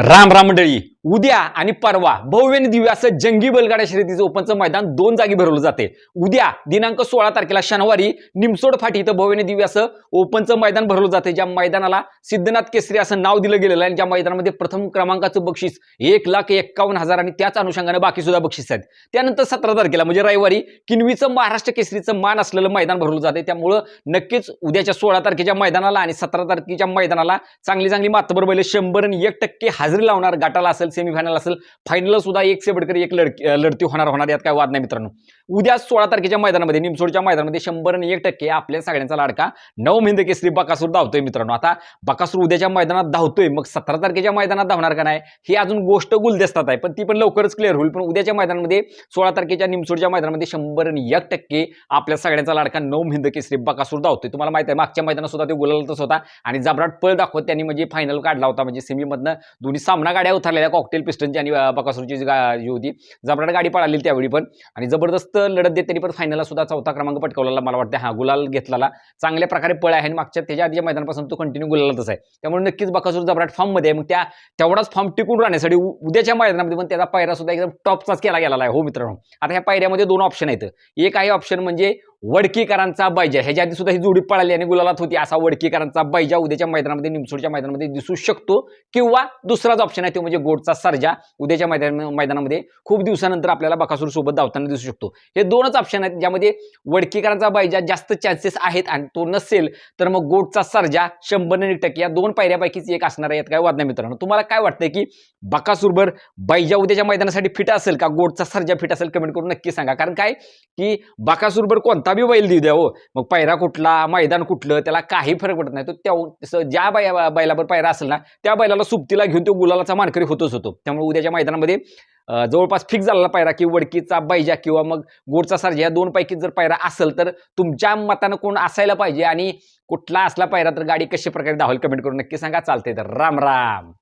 राम राम मंडळी. उद्या आणि परवा भव्य आणि दिव्य असं जंगी बैलगाड्या शर्यतीचं ओपनचं मैदान दोन जागी भरवलं जाते. उद्या दिनांक सोळा तारखेला शनिवारी निमसोड फाटी इथं भव्य आणि दिव्य असं ओपनचं मैदान भरवलं जाते ज्या मैदानाला सिद्धनाथ केसरी असं नाव दिलं गेलेलं आहे आणि ज्या मैदानामध्ये प्रथम क्रमांकाचं बक्षीस एक लाख एक्कावन्न हजार आणि त्याच अनुषंगाने बाकी सुद्धा बक्षीस आहेत. त्यानंतर सतरा तारखेला म्हणजे रविवारी किनवीचं महाराष्ट्र केसरीचं मान असलेलं मैदान भरवलं जाते. त्यामुळं नक्कीच उद्याच्या सोळा तारखेच्या मैदानाला आणि सतरा तारखेच्या मैदानाला चांगली चांगली मातबर बैल शंभर आणि एक टक्के हजेरी लावणार गाठाला असेल सेमीफायनल असेल फायनल सुद्धा एक सेबडकर एक लढकी लढती होणार होणार यात काय वाद नाही मित्रांनो. उद्या सोळा तारखेच्या मैदानामध्ये निमसोडच्या मैदानामध्ये शंभर आणि एक टक्के आपल्या सगळ्यांचा लाडका नऊ हिंद केसरी बकासूर धावतोय मित्रांनो. आता बकासूर उद्याच्या मैदानात धावतोय मग सतरा तारखेच्या मैदानात धावणार का नाही ही अजून गोष्ट गुलदस्तात आहे. पण ती पण लवकरच क्लिअर होईल. पण उद्याच्या मैदानामध्ये सोळा तारखेच्या निमसोडच्या मैदानामध्ये शंभर आणि एक टक्के आपल्या सगळ्यांचा लाडका नऊ हिंद केसरी बकासूर धावतोय. तुम्हाला माहिती आहे मागच्या मैदानात सुद्धा ते गुलालतच होता आणि जबराट पळ दाखवत त्यांनी म्हणजे फायनल काढला होता. म्हणजे सेमीमधनं दोन्ही सामना गाड्या उतरलेल्या कॉकटेल पिस्टनची आणि बकासूरची जी गा- जी होती. जबराट गाडी पळाली त्यावेळी पण आणि जबरदस्त लढत देत त्यांनी पण फायनलला सुद्धा चौथा क्रमांक पटकवलेला मला वाटतं हा गुलाल घेतलेला. चांगल्या प्रकारे पळ आहे आणि मागच्या त्याच्या आधीच्या मैदानापासून तो कंटिन्यू गुलालतच आहे. त्यामुळे नक्कीच बकासूर जबराट फॉर्ममध्ये आहे. मग त्या तेवढाच फॉर्म टिकून राहण्यासाठी उद्याच्या मैदानामध्ये पण त्याचा पायरा सुद्धा एकदम टॉपचाच केला गेलेला आहे. हो मित्रांनो. आता ह्या पायऱ्यामध्ये दोन ऑप्शन आहेत. एक आहे ऑप्शन म्हणजे वडकीकरांचा बैजा. ह्याच्या आधी सुद्धा ही जोडी पळाली आणि गुलालात होती. असा वडकीकरांचा बैजा उद्याच्या मैदानामध्ये निमसोडच्या मैदानामध्ये दिसू शकतो किंवा दुसराच ऑप्शन आहे तो म्हणजे गोडचा सर्जा. उद्याच्या मैदान मैदानामध्ये खूप दिवसानंतर आपल्याला बकासूर सोबत धावताना दिसू शकतो. हे दोनच ऑप्शन आहेत ज्यामध्ये वडकीकरांचा बैजा जास्त चान्सेस आहेत आणि तो नसेल तर मग गोडचा सर्जा शंभर आणि टक्के या दोन पायऱ्यापैकीच एक असणार आहेत यात काय वाद नाही मित्रांनो? तुम्हाला काय वाटतंय की बकासूरभर बैजा उद्याच्या मैदानासाठी फिट असेल का? गोडचा सर्जा फिट असेल? कमेंट करून नक्की सांगा. कारण काय? की बकासूरभर कोणता बी बैल देऊ द्या हो. मग पायरा कुठला मैदान कुठलं त्याला काही फरक पडत नाही. तो त्या ज्या बैला बैलावर पायरा असेल ना त्या बैलाला सुप्तीला घेऊन तो गुलालाचा मानकरी होतच होतो. त्यामुळे उद्याच्या मैदानामध्ये जवळपास फिक्स झालेला पायरा की वडकीचा बैजा किंवा मग गोडचा सारजा या दोन पैकी जर पायरा असेल तर तुमच्या मतानं कोण असायला पाहिजे आणि कुठला असला पायरा तर गाडी कशा प्रकारे धावल कमेंट करून नक्की सांगा. चालते तर राम राम.